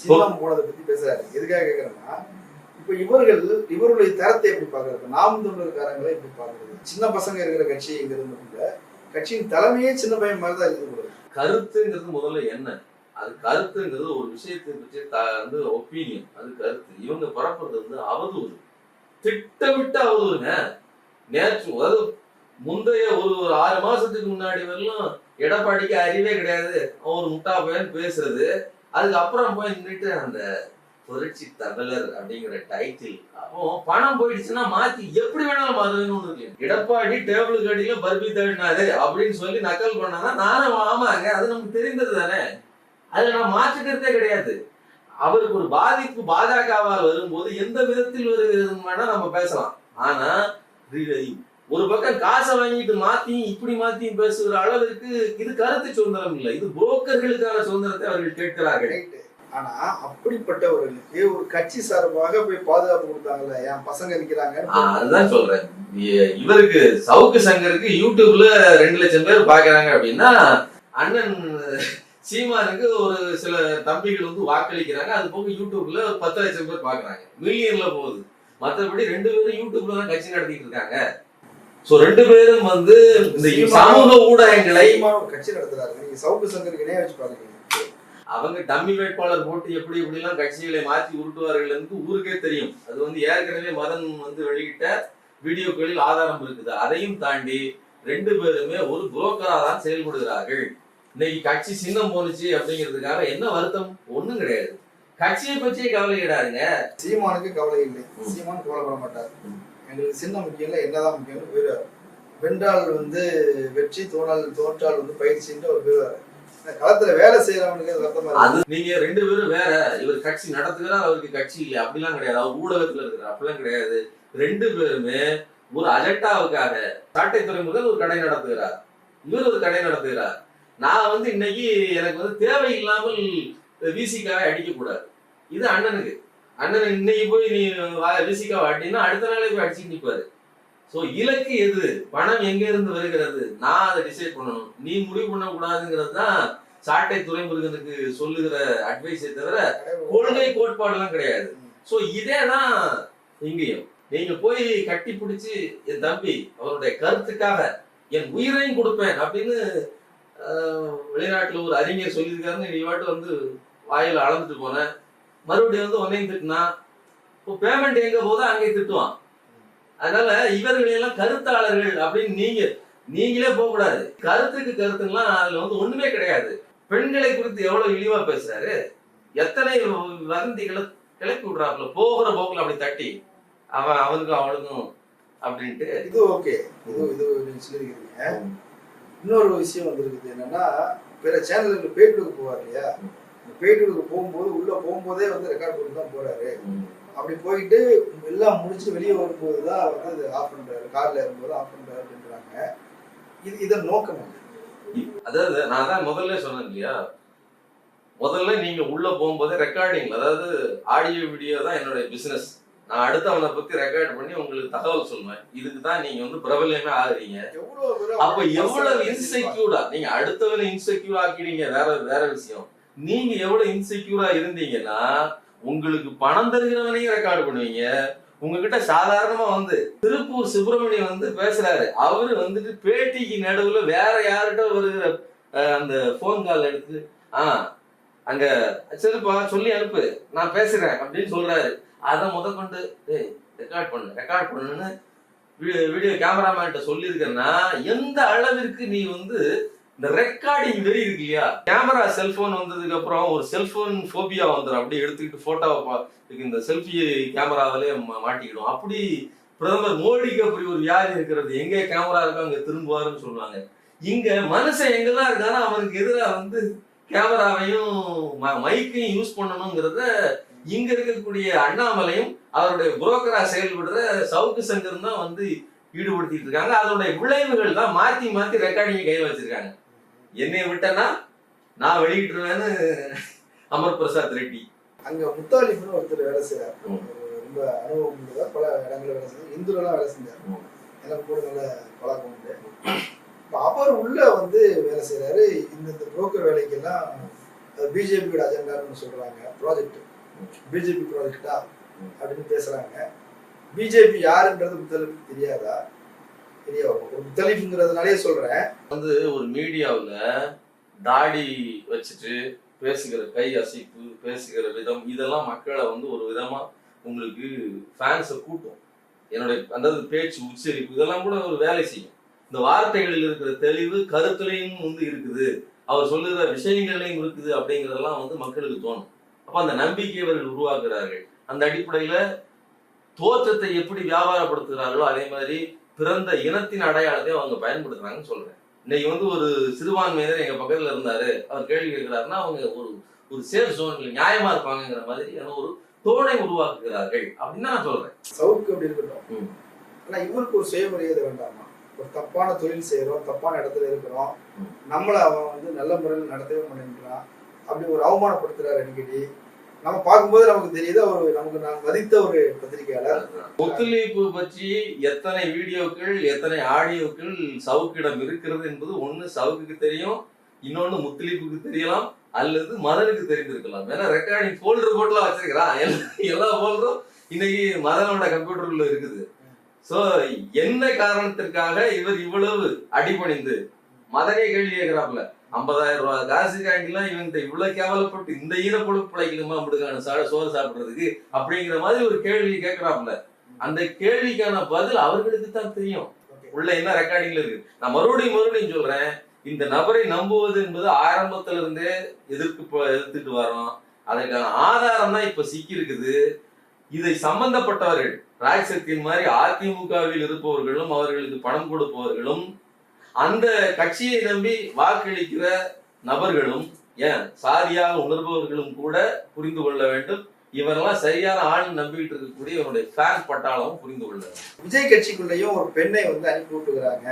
சீமான் போனதை பத்தி பேசுறாரு. எதுக்காக கேக்குறேன்னா இப்ப இவர்கள் இவருடைய தரத்தை எப்படி பாக்குறது நாம் தமிழர்காரங்களை எப்படி பாக்குறது சின்ன பசங்க இருக்கிற கட்சிங்கிறது மட்டும் இல்ல கட்சியின் தலைமையே சின்ன பையன் மாதிரி தான் இருக்குது. கருத்துங்கிறது முதல்ல என்ன? அது கருத்துங்கிறது ஒரு விஷயத்தை பற்றி த- வந்து ஒப்பீனியன் அது கருத்து. இவங்க பரப்புறது வந்து அவதூறு. திட்டமிட்ட அவதூறுங்க. நேற்று அதாவது முந்தைய ஒரு ஒரு ஆறு மாசத்துக்கு முன்னாடி வரலும் எடப்பாடிக்கு அறிவே கிடையாது. அவன் முட்டா போயன்னு பேசுறது. அதுக்கப்புறம் போய் நின்றுட்டு அந்த புரட்சி தமிழர் அப்படிங்கிற டைட்டில் அப்போ பணம் போயிடுச்சுன்னா மாத்தி எப்படி வேணாலும் மாறுதுன்னு ஒண்ணு இருக்கு எடப்பாடி டேபிள் கடியில பர்பி தேடினாரு அப்படின்னு சொல்லி நக்கல் பண்ணானா நானும் ஆமாங்க அது நமக்கு தெரிந்தது தானே. அதை நான் மாற்றுக்கிறதே கிடையாது. அவருக்கு ஒரு பாதிப்பு பாஜகவால் வரும்போது எந்த விதத்தில் வருகிறது வேணா நம்ம பேசலாம். ஆனா ஒரு பக்கம் காசை வாங்கிட்டு மாத்தியும் இப்படி மாத்தியும் பேசுகிற அளவிற்கு இது கருத்து சுதந்திரம் இல்லை. இது புரோக்கர்களுக்கான சுதந்திரத்தை அவர்கள் கேட்கிறார்கள். ஆனா அப்படிப்பட்டவர்களுக்கு ஒரு கட்சி சார்பாக போய் பாதுகாப்பு கொடுத்தாங்கல்ல என் பசங்க ஆ, இருக்கிறாங்க அதுதான் சொல்றேன். இவருக்கு சவுக்கு சங்கருக்கு யூடியூப்ல ரெண்டு லட்சம் பேர் பாக்குறாங்க அப்படின்னா அண்ணன் சீமானுக்கு ஒரு சில தம்பிகள் வந்து வாக்களிக்கிறாங்க. அது போக யூடியூப்ல பத்து லட்சம் பேர் பாக்குறாங்க. மில்லியன்ல போகுது. மத்தபடி ரெண்டு பேரும் யூடியூப்ல தான் கட்சி நடத்திட்டு இருக்காங்க. சோ ரெண்டு பேரும் வந்து இந்த சமூக ஊடகங்களை கட்சி நடத்துறாரு. நீங்க சவுக்கு சங்கருக்கு இணைய வச்சு பாருங்க அவங்க டம்மி வேட்பாளர் போட்டு எப்படி எப்படி எல்லாம் கட்சிகளை மாற்றி உருட்டுவார்கள் என்று ஊருக்கே தெரியும். அது வந்து ஏற்கனவே மதன் வந்து வெளியிட்ட வீடியோக்களில் ஆதாரம் இருக்குது. அதையும் தாண்டி ரெண்டு பேருமே ஒரு புரோக்கரா தான் செயல்படுகிறார்கள். இன்னைக்கு கட்சி சின்னம் போனுச்சு அப்படிங்கிறதுக்காக என்ன வருத்தம்? ஒண்ணும் கிடையாது. கட்சியை பற்றியே கவலை கிடையாதுங்க சீமானுக்கு கவலை இல்லை. சீமான் கவலைப்பட மாட்டார். எங்களுக்கு சின்ன முக்கியம் இல்லை என்னதான் முக்கியம்னு போயிடுவார். வென்றால் வந்து வெற்றி தோணால் தோற்றால் வந்து பயிற்சின்ற ஒரு போயிடுவார். களத்துல வேலை செய்யறவனுக்கு வருத்தமா அது நீங்க ரெண்டு பேரும் வேற இவர் கட்சி நடத்துகிறா அவருக்கு கட்சி இல்லையா? அப்படிலாம் கிடையாது. அவர் ஊடகத்துல இருக்கிறார். அப்படிலாம் கிடையாது. ரெண்டு பேருமே ஒரு அஜெண்டாவுக்காக சாட்டை துறைமுகத்தில் ஒரு கடை நடத்துகிறார். இவர் ஒரு கடை நடத்துகிறார். நான் வந்து இன்னைக்கு எனக்கு வந்து தேவை இல்லாமல் விசிக்காக அடிக்க கூடாது இது அண்ணனுக்கு. அண்ணன் இன்னைக்கு போய் நீ விசிக்காவை அடினா அடுத்த நாளே போய் அடிச்சுட்டு நிற்பாரு ஸோ இலக்கு எது? பணம் எங்க இருந்து வருகிறது? நான் அதை டிசைட் பண்ணணும். நீ முடிவு பண்ணக்கூடாதுங்கிறது தான் சாட்டை துறைமுருகனுக்கு சொல்லுகிற அட்வைஸை தவிர கொள்கை கோட்பாடுலாம் கிடையாது. ஸோ இதே தான் இங்கேயும். நீங்க போய் கட்டி பிடிச்சி என் தம்பி அவருடைய கருத்துக்காக என் உயிரையும் கொடுப்பேன் அப்படின்னு வெளிநாட்டில் வெளிநாட்டுல ஒரு அறிஞர் சொல்லியிருக்காருன்னு நீ வாட்டு வந்து வாயில அளந்துட்டு போனேன் மறுபடியும் வந்து உன்னையும் திட்டினா இப்போ பேமெண்ட் எங்க போதோ அங்கே திட்டுவான். அதனால இவர்கள் எல்லாம் கருத்தாளர்கள் அப்படின்னு நீங்க நீங்களே போக கூடாது கருத்துக்கு கருத்துங்களாம் அதுல வந்து ஒண்ணுமே கிடையாது. பெண்களை குறித்து எவ்வளவு இழிவா பேசுறாரு? எத்தனை வதந்திகளை கிளப்பி விடுறாப்புல? போகிற போக்குல அப்படி தட்டி அவன் அவனுக்கும் அவளுக்கும் அப்படின்ட்டு. இது ஓகே. இது இது நீங்க சொல்லியிருக்கீங்க. இன்னொரு விஷயம் வந்திருக்குது என்னன்னா பிற சேனலுக்கு பேட்டுக்கு போவார் இல்லையா? பேட்டுக்கு போகும்போது உள்ள போகும்போதே வந்து ரெக்கார்ட் பண்ணி தான் போறாரு அப்படி போயிட்டு எல்லாம் முடிச்சு வெளியே வரும்போது தான் வந்து அது ஆஃப் பண்றாரு. கார்ல இருக்கும்போது ஆஃப் பண்றாரு அப்படின்றாங்க இது இதன் நோக்கம்? அதாவது நான் தான் முதல்ல சொன்னேன் இல்லையா? முதல்ல நீங்க உள்ள போகும்போது ரெக்கார்டிங் அதாவது ஆடியோ வீடியோ தான் என்னுடைய பிசினஸ் நான் அடுத்தவனை பத்தி ரெக்கார்ட் பண்ணி உங்களுக்கு தகவல் சொல்லுவேன் இதுக்கு தான் நீங்க வந்து பிரபலமே ஆகுறீங்க. அப்ப எவ்வளவு personal இன்செக்யூரா நீங்க அடுத்தவனை இன்செக்யூர் ஆக்கிடுங்க வேற வேற விஷயம். நீங்க எவ்வளவு இன்செக்யூரா இருந்தீங்கன்னா உங்களுக்கு பணம் தருகிறவனையும் ரெக்கார்டு பண்ணுவீங்க. உங்ககிட்ட சாதாரணமா வந்து திருப்பூர் சுப்பிரமணியம் வந்து பேசுறாரு. அவரு வந்துட்டு பேட்டிக்கு நடுவுல வேற யார்கிட்ட வருகிற அந்த போன் கால் எடுத்து ஆ அங்க சரிப்பா சொல்லி அனுப்பு. நான் பேசுறேன். அப்படின்னு சொல்றாரு. அதை முத கொண்டு ஏய் ரெக்கார்ட் பண்ணு ரெக்கார்ட் பண்ணுன்னு வீடியோ வீடியோ கேமராமேன்ட்ட சொல்லியிருக்கேன்னா எந்த அளவிற்கு நீ வந்து இந்த ரெக்கார்டிங் வெறி இருக்கு இல்லையா? கேமரா செல்போன் வந்ததுக்கு அப்புறம் ஒரு செல்போன் ஃபோபியா வந்துடும் அப்படியே எடுத்துக்கிட்டு போட்டோவை இந்த செல்ஃபி கேமராவிலே மாட்டிக்கிடும் அப்படி பிரதமர் மோடிக்கு அப்படி ஒரு வியாதி இருக்கிறது. எங்க கேமரா இருக்கோ அங்க திரும்புவாருன்னு சொல்லுவாங்க. இங்க மனுஷன் எங்கெல்லாம் இருக்கானோ அவனுக்கு எதிராக வந்து கேமராவையும் ம- மைக்கையும் யூஸ் பண்ணணுங்கிறத இங்க இருக்கக்கூடிய அண்ணாமலையும் அவருடைய புரோக்கரா செயல்படுற சவுக்கு சங்கரும் தான் வந்து ஈடுபடுத்திட்டு இருக்காங்க. அதனுடைய விளைவுகள் தான் மாத்தி மாத்தி ரெக்கார்டிங் கையில வச்சிருக்காங்க. என்னைய விட்டனா நான் வெளியிட்டுருவேன்னு அமர் பிரசாத் ரெட்டி. அங்க முத்தாலிப்னு ஒருத்தர் வேலை செய்யறாரு. ரொம்ப அனுபவம் உள்ளதா பல இடங்களில் வேலை செஞ்சார் இந்துலாம் வேலை செஞ்சார். ம். எனக்கு கூட நல்ல பழக்கம் உண்டு. அவர் உள்ள வந்து வேலை செய்யறாரு இந்த இந்த புரோக்கர் வேலைக்கெல்லாம் பிஜேபியோட அஜெண்டான்னு சொல்றாங்க. ப்ராஜெக்ட் பிஜேபி ப்ராஜெக்டா அப்படின்னு பேசுறாங்க. பிஜேபி யாருன்றது முத்தலிஃபுக்கு தெரியாதா? தெரியா சொல்றேன். வந்து ஒரு மீடியாவில் தாடி வச்சுட்டு பேசுகிற கை அசைப்பு பேசுகிற விதம் இதெல்லாம் மக்களை வந்து ஒரு விதமா உங்களுக்கு ஃபேன்ஸை கூட்டும். என்னுடைய அந்த பேச்சு உச்சரிப்பு இதெல்லாம் கூட ஒரு வேலை செய்யும். இந்த வார்த்தைகளில் இருக்கிற தெளிவு கருத்துலையும் வந்து இருக்குது. அவர் சொல்லுகிற விஷயங்கள்லையும் இருக்குது அப்படிங்கிறதெல்லாம் வந்து மக்களுக்கு தோணும். அப்ப அந்த நம்பிக்கை அவர்கள் உருவாக்குறார்கள் அந்த அடிப்படையில தோற்றத்தை எப்படி வியாபாரப்படுத்துகிறார்களோ அதே மாதிரி பிறந்த இனத்தின் அடையாளத்தை அவங்க பயன்படுத்துறாங்கன்னு சொல்றேன். இன்னைக்கு வந்து ஒரு சிறுபான்மையினர் எங்க பக்கத்துல இருந்தாரு. அவர் கேள்வி கேட்கிறாருன்னா அவங்க ஒரு ஒரு சேஃப் ஜோன்ல நியாயமா இருப்பாங்கங்கிற மாதிரி ஒரு தோணை உருவாக்குகிறார்கள் அப்படின்னு நான் சொல்றேன். சவுக்கு அப்படி இருக்கட்டும். ஆனா இவருக்கு ஒரு சுயமரியாதை வேண்டாமா? ஒரு தப்பான தொழில் செய்யறோம் தப்பான இடத்துல இருக்கிறோம். நம்மள அவன் வந்து நல்ல முறையில் நடத்தவே மாட்டேங்கிறான் அப்படி ஒரு அவமானப்படுத்துறாரு அடிக்கடி. நம்ம பார்க்கும்போது நமக்கு தெரியுது அவர் நமக்கு நான் மதித்த ஒரு பத்திரிகையாளர். ஒத்துழைப்பு பற்றி எத்தனை வீடியோக்கள் எத்தனை ஆடியோக்கள் சவுக்கிடம் இருக்கிறது என்பது ஒண்ணு சவுக்குக்கு தெரியும் இன்னொன்னு முத்தலீப்புக்கு தெரியலாம் அல்லது மதனுக்கு தெரிந்திருக்கலாம். ஏன்னா ரெக்கார்டிங் ஃபோல்டர் போட்டுலாம் வச்சிருக்கிறான் எல்லா- எல்லா ஃபோல்டரும் இன்னைக்கு மதனோட கம்ப்யூட்டர்ல இருக்குது. சோ என்ன காரணத்திற்காக இவர் இவ்வளவு அடிபணிந்து மதனே கேள்வி கேட்கிறாப்ல ஐம்பதாயிரம் ரூபாய். காசுக்காண்டிலாம் இவன்கிட்ட இவ்வளவு கேவலப்பட்டு இந்த ஈரப்பொழுப்பு பிழைக்கணுமா அப்படிக்கான சா சோறு சாப்பிடுறதுக்கு அப்படிங்கிற மாதிரி ஒரு கேள்வி கேட்கறாப்புல. அந்த கேள்விக்கான பதில் அவர்களுக்கு தான் தெரியும். உள்ள என்ன ரெக்கார்டிங்ல இருக்கு? நான் மறுபடியும் மறுபடியும் சொல்றேன். இந்த நபரை நம்புவது என்பது ஆரம்பத்துல இருந்தே எதிர்த்து போ- எதிர்த்துட்டு வரோம் அதற்கான ஆதாரம் தான் இப்ப சிக்கி இருக்குது இதை சம்பந்தப்பட்டவர்கள் ராய் சக்தியின் மாதிரி அதிமுகவில் இருப்பவர்களும் அவர்களுக்கு பணம் கொடுப்பவர்களும் அந்த கட்சியை நம்பி வாக்களிக்கிற நபர்களும் ஏன் சாதியாக உணர்பவர்களும் கூட புரிந்து கொள்ள வேண்டும். இவரெல்லாம் சரியான ஆள் நம்பிக்கிட்டு இருக்கக்கூடிய இவனுடைய ஃபேன் பட்டாளமும் புரிந்து கொள்ள விஜய் கட்சிக்குள்ளேயும் ஒரு பெண்ணை வந்து அனுப்பி விட்டுக்கிறாங்க.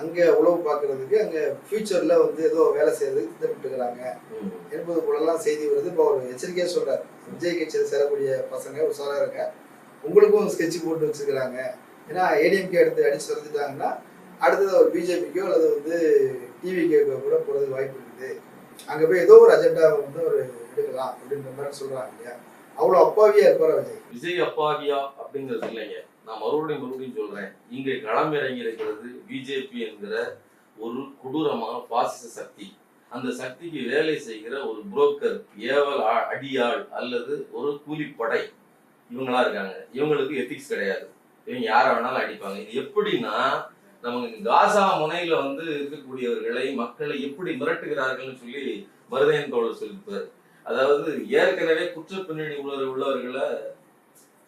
அங்க உழவு பார்க்கிறதுக்கு அங்க ஃபியூச்சர்ல வந்து ஏதோ வேலை செய்யறதுக்கு திட்டமிட்டுக்கிறாங்க. என்பது போலலாம் செய்தி வருது. இப்போ ஒரு எச்சரிக்கையா சொல்றாரு. விஜய் கட்சியில் சேரக்கூடிய பசங்க உஷாரா இருங்க. உங்களுக்கும் ஸ்கெட்ச் போட்டு வச்சிருக்கிறாங்க. ஏன்னா ஏடிஎம்கே எடுத்து அடிச்சு வந்துட்டாங்கன்னா அடுத்தது ஒரு பிஜேபிக்கோ அல்லது வந்து டிவிக்கோ கூட போகிறதுக்கு வாய்ப்பு இருக்குது. அங்க போய் ஏதோ ஒரு அஜெண்டா வந்து ஒரு எடுக்கலாம் அப்படின்ற மாதிரி சொல்றாங்க இல்லையா? அவ்வளவு அப்பாவியா இருப்பார் விஜய்? விஜய் அப்பாவியா அப்படிங்கிறது இல்லைங்க. நான் மறுபடியும் மறுபடியும் சொல்றேன். இங்கே களமிறங்கி இருக்கிறது பிஜேபி என்கிற ஒரு கொடூரமான பாசிச சக்தி. அந்த சக்திக்கு வேலை செய்கிற ஒரு புரோக்கர் ஏவல் ஆ- அடியாள் அல்லது ஒரு கூலிப்படை இவங்களா இருக்காங்க. இவங்களுக்கு எத்திக்ஸ் கிடையாது. இவங்க யாரை வேணாலும் அடிப்பாங்க. இது எப்படின்னா நமக்கு காசா முனையில வந்து இருக்கக்கூடியவர்களை மக்களை எப்படி மிரட்டுகிறார்கள்னு சொல்லி மருதையன் தோழர் சொல்லியிருப்பார். அதாவது ஏற்கனவே குற்ற பின்னணி உள்ள உள்ளவர்களை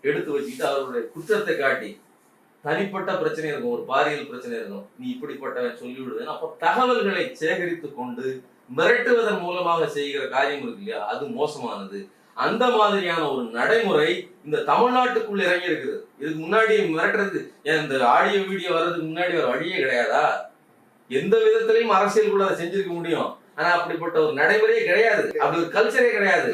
எடுத்து வச்சுக்கிட்டு அவருடைய குற்றத்தை காட்டி தனிப்பட்ட பிரச்சனை இருக்கும் ஒரு பாரியல் பிரச்சனை இருக்கும். நீ இப்படிப்பட்டவன் சொல்லி விடுவேன் அப்ப தகவல்களை சேகரித்து கொண்டு மிரட்டுவதன் மூலமாக செய்கிற காரியம் இருக்கு இல்லையா? அது மோசமானது. அந்த மாதிரியான ஒரு நடைமுறை இந்த தமிழ்நாட்டுக்குள்ள இறங்கி இருக்குது இதுக்கு முன்னாடி மிரட்டுறதுக்கு ஏன் இந்த ஆடியோ வீடியோ வர்றதுக்கு முன்னாடி ஒரு வழியே கிடையாதா? எந்த விதத்திலையும் அரசியலுக்குள்ள அதை செஞ்சிருக்க முடியும். ஆனா அப்படிப்பட்ட ஒரு நடைமுறையே கிடையாது. அப்படி ஒரு கல்ச்சரே கிடையாது.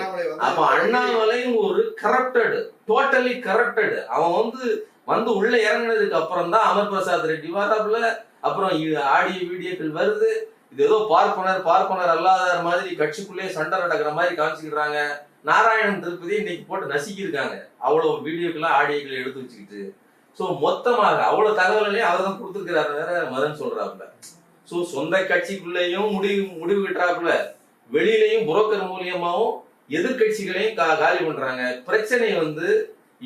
அப்ப அண்ணாமலையும் ஒரு கரப்டட் டோட்டலி கரப்டட் அவன் வந்து வந்து உள்ள இறங்குனதுக்கு அப்புறம் தான் அமர் பிரசாத் ரெட்டி வராப்புல அப்புறம் ஆடியோ வீடியோக்கள் வருது. இது ஏதோ பார்ப்பனர் பார்ப்பனர் அல்லாதார் மாதிரி கட்சிக்குள்ளேயே சண்டை நடக்கிற மாதிரி காமிச்சுக்கிறாங்க நாராயணன் திருப்பதி இன்னைக்கு போட்டு நசுக்கியிருக்காங்க. அவ்வளவு வீடியோக்கெல்லாம் ஆடியோக்கள் எடுத்து வச்சுக்கிட்டு. ஸோ மொத்தமாக அவ்வளவு தகவல்களையும் அவர் தான் கொடுத்துருக்கிறாரு வேற மதன் சொல்றாப்புல. ஸோ சொந்த கட்சிக்குள்ளேயும் முடிவு முடிவு கட்டுறாப்புல. வெளியிலையும் புரோக்கர் மூலியமாகவும் எதிர்கட்சிகளையும் கா காலி பண்றாங்க. பிரச்சனை வந்து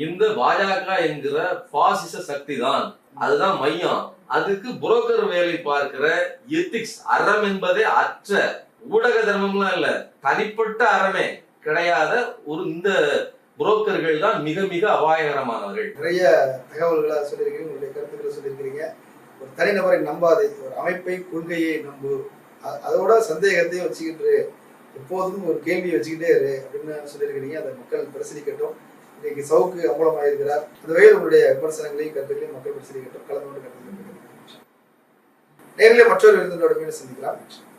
இந்த பாஜக என்கிற பாசிச சக்தி தான் அதுதான் மையம். அதுக்கு புரோக்கர் வேலை பார்க்கிற எத்திக்ஸ் அறம் என்பதே அற்ற ஊடக தர்மம்லாம் இல்ல. தனிப்பட்ட அறமே. கிடையாத ஒரு இந்த புரோக்கர்கள் தான் மிக மிக அபாயகரமானவர்கள். நிறைய தகவல்களை சொல்லியிருக்கீங்க உங்களுடைய கருத்துக்களை சொல்லியிருக்கிறீங்க ஒரு தனிநபரை நம்பாது ஒரு அமைப்பை கொள்கையை நம்பு. அதோட சந்தேகத்தையும் வச்சுக்கிட்டு எப்போதும் ஒரு கேள்வி வச்சுக்கிட்டே இரு அப்படின்னு சொல்லியிருக்கிறீங்க அதை மக்கள் பரிசீலிக்கட்டும் இன்னைக்கு சவுக்கு அம்பலமாயிருக்கிறார். அந்த வகையில் உங்களுடைய விமர்சனங்களையும் கருத்துக்களையும் மக்கள் பரிசீலிக்கட்டும் கலந்து கொண்டு கருத்து நேரிலே மற்றொரு விருந்தினோட மீண்டும் சந்திக்கலாம்.